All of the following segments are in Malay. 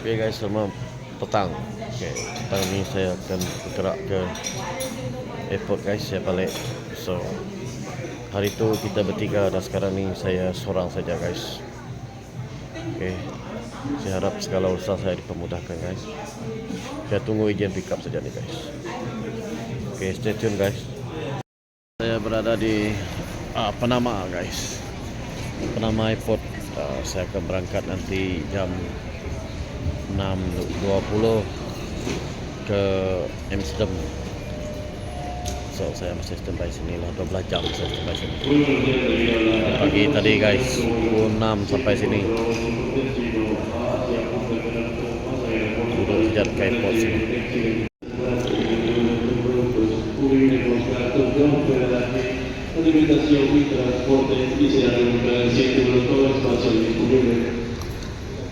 Okay guys, selamat petang. Okay, petang ni saya akan bergerak ke airport guys. Saya balik. So, hari tu kita bertiga dan sekarang ni saya seorang saja guys. Okay, saya harap segala urusan saya dipermudahkan guys. Saya tunggu izin pick up saja ni guys. Okay, stay tune guys. Saya berada di uh, Panama guys. Panama Airport. Uh, saya akan berangkat nanti jam 6.20 ke Amsterdam. So saya masih standby sini lah 12 jam saya standby sini. Pagi tadi guys, pukul 6 sampai sini. Duduk sejak ke airport sini. Del 7 minuto spazio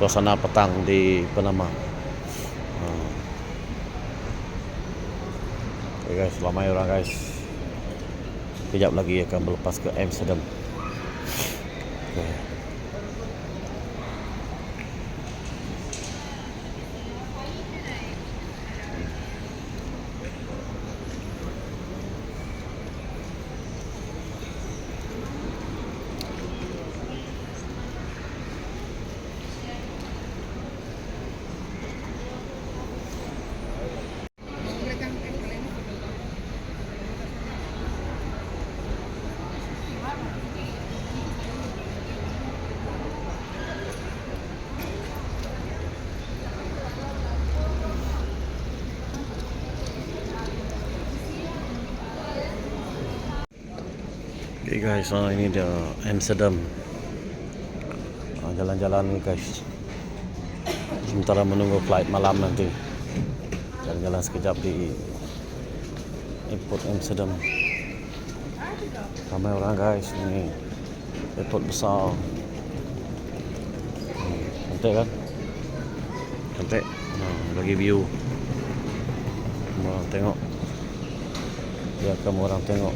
Suasana petang di Panama. Ah. Okay guys, lama orang guys. Kejap lagi akan berlepas ke Amsterdam. Okay. Okay guys, ah, ini dia Amsterdam. Ah, Jalan-jalan guys. Sementara menunggu flight malam nanti. Jalan-jalan sekejap di airport Amsterdam. Ramai orang guys ini. Airport besar. Cantik kan? Cantik. Nah, bagi view. Orang tengok. Biarkan orang tengok.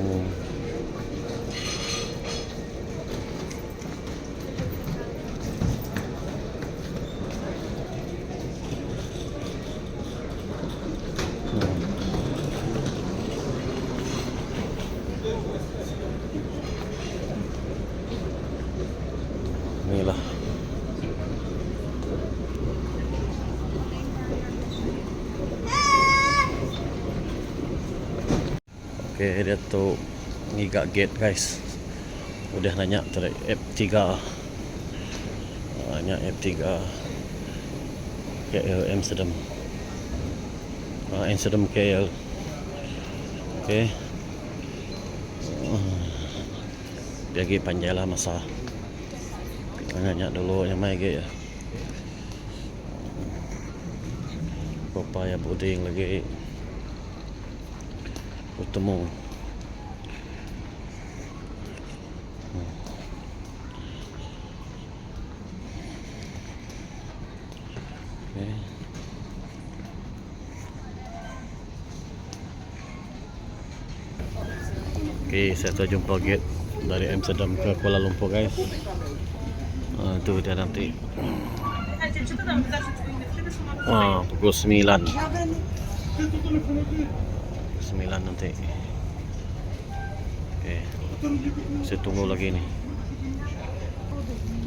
Hmm. Hmm. Inilah. Okay, dia tu ngigak gate guys. Udah nanya tadi F3. Nanya F3. KL Amsterdam. Uh, Amsterdam KL. Okay. Uh, dia lagi panjang lah masa. Nanya dulu yang mai ya. Papaya puding lagi bertemu Hmm. Okay. Okay, saya telah jumpa gate dari Amsterdam ke Kuala Lumpur guys. Uh, tu dia nanti. Wah, pukul 9. 9 nanti. Okay. Saya tunggu lagi ni.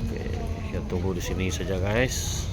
Okay. Kita tunggu di sini saja guys.